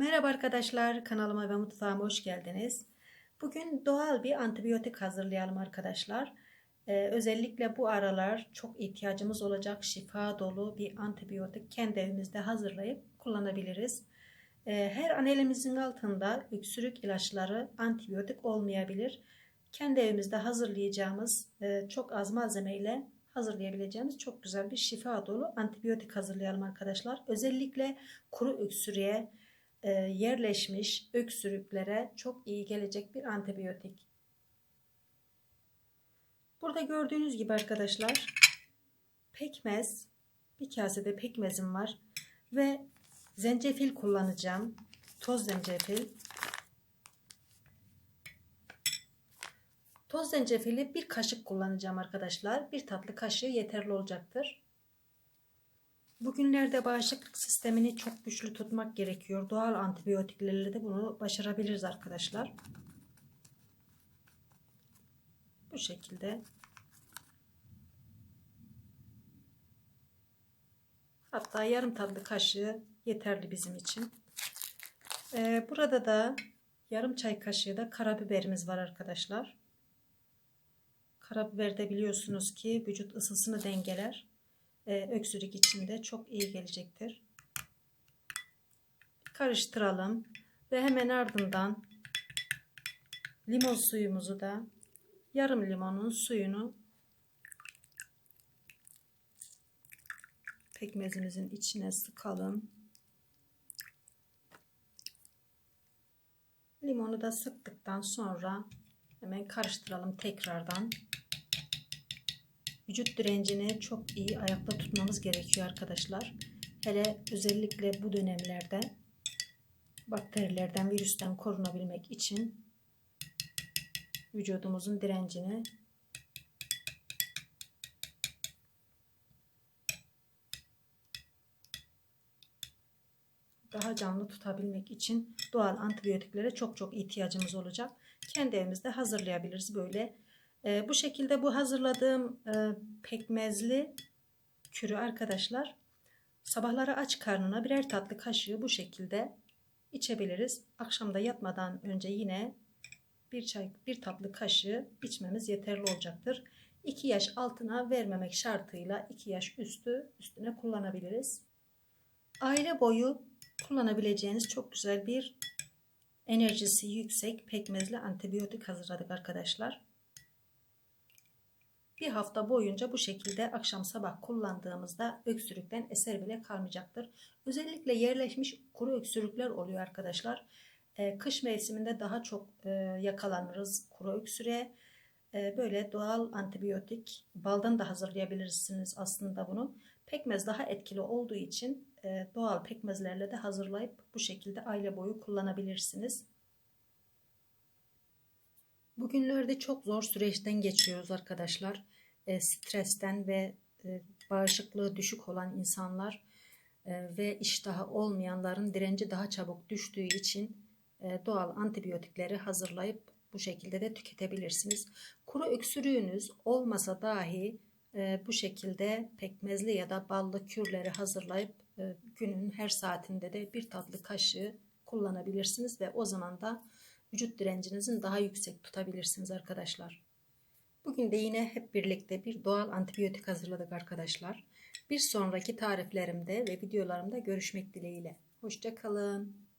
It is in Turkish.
Merhaba arkadaşlar, kanalıma ve mutfağıma hoş geldiniz. Bugün doğal bir antibiyotik hazırlayalım arkadaşlar. Ee, özellikle bu aralar çok ihtiyacımız olacak şifa dolu bir antibiyotik kendi evimizde hazırlayıp kullanabiliriz. Ee, her an elimizin altında öksürük ilaçları antibiyotik olmayabilir. Kendi evimizde hazırlayacağımız e, çok az malzemeyle hazırlayabileceğimiz çok güzel bir şifa dolu antibiyotik hazırlayalım arkadaşlar. Özellikle kuru öksürüğe, e, yerleşmiş öksürüklere çok iyi gelecek bir antibiyotik. Burada gördüğünüz gibi arkadaşlar pekmez, bir kasede pekmezim var ve zencefil kullanacağım. Toz zencefil. Toz zencefili bir kaşık kullanacağım arkadaşlar. Bir tatlı kaşığı yeterli olacaktır. Bugünlerde bağışıklık sistemini çok güçlü tutmak gerekiyor. Doğal antibiyotiklerle de bunu başarabiliriz arkadaşlar. Bu şekilde. Hatta yarım tatlı kaşığı yeterli bizim için. Ee, burada da yarım çay kaşığı da karabiberimiz var arkadaşlar. Karabiber de biliyorsunuz ki vücut ısısını dengeler e, öksürük içinde çok iyi gelecektir. Karıştıralım ve hemen ardından limon suyumuzu da yarım limonun suyunu pekmezimizin içine sıkalım. Limonu da sıktıktan sonra hemen karıştıralım tekrardan vücut direncini çok iyi ayakta tutmamız gerekiyor arkadaşlar. Hele özellikle bu dönemlerde bakterilerden, virüsten korunabilmek için vücudumuzun direncini daha canlı tutabilmek için doğal antibiyotiklere çok çok ihtiyacımız olacak. Kendi evimizde hazırlayabiliriz böyle e, bu şekilde bu hazırladığım e, pekmezli kürü arkadaşlar sabahları aç karnına birer tatlı kaşığı bu şekilde içebiliriz. Akşamda yatmadan önce yine bir çay bir tatlı kaşığı içmemiz yeterli olacaktır. 2 yaş altına vermemek şartıyla 2 yaş üstü üstüne kullanabiliriz. Aile boyu kullanabileceğiniz çok güzel bir enerjisi yüksek pekmezli antibiyotik hazırladık arkadaşlar bir hafta boyunca bu şekilde akşam sabah kullandığımızda öksürükten eser bile kalmayacaktır. Özellikle yerleşmiş kuru öksürükler oluyor arkadaşlar. Ee, kış mevsiminde daha çok e, yakalanırız kuru öksürüğe. Ee, böyle doğal antibiyotik baldan da hazırlayabilirsiniz aslında bunu. Pekmez daha etkili olduğu için e, doğal pekmezlerle de hazırlayıp bu şekilde aile boyu kullanabilirsiniz. Bugünlerde çok zor süreçten geçiyoruz arkadaşlar. E, stresten ve e, bağışıklığı düşük olan insanlar e, ve iştahı olmayanların direnci daha çabuk düştüğü için e, doğal antibiyotikleri hazırlayıp bu şekilde de tüketebilirsiniz. Kuru öksürüğünüz olmasa dahi e, bu şekilde pekmezli ya da ballı kürleri hazırlayıp e, günün her saatinde de bir tatlı kaşığı kullanabilirsiniz ve o zaman da vücut direncinizin daha yüksek tutabilirsiniz arkadaşlar. Bugün de yine hep birlikte bir doğal antibiyotik hazırladık arkadaşlar. Bir sonraki tariflerimde ve videolarımda görüşmek dileğiyle. Hoşçakalın.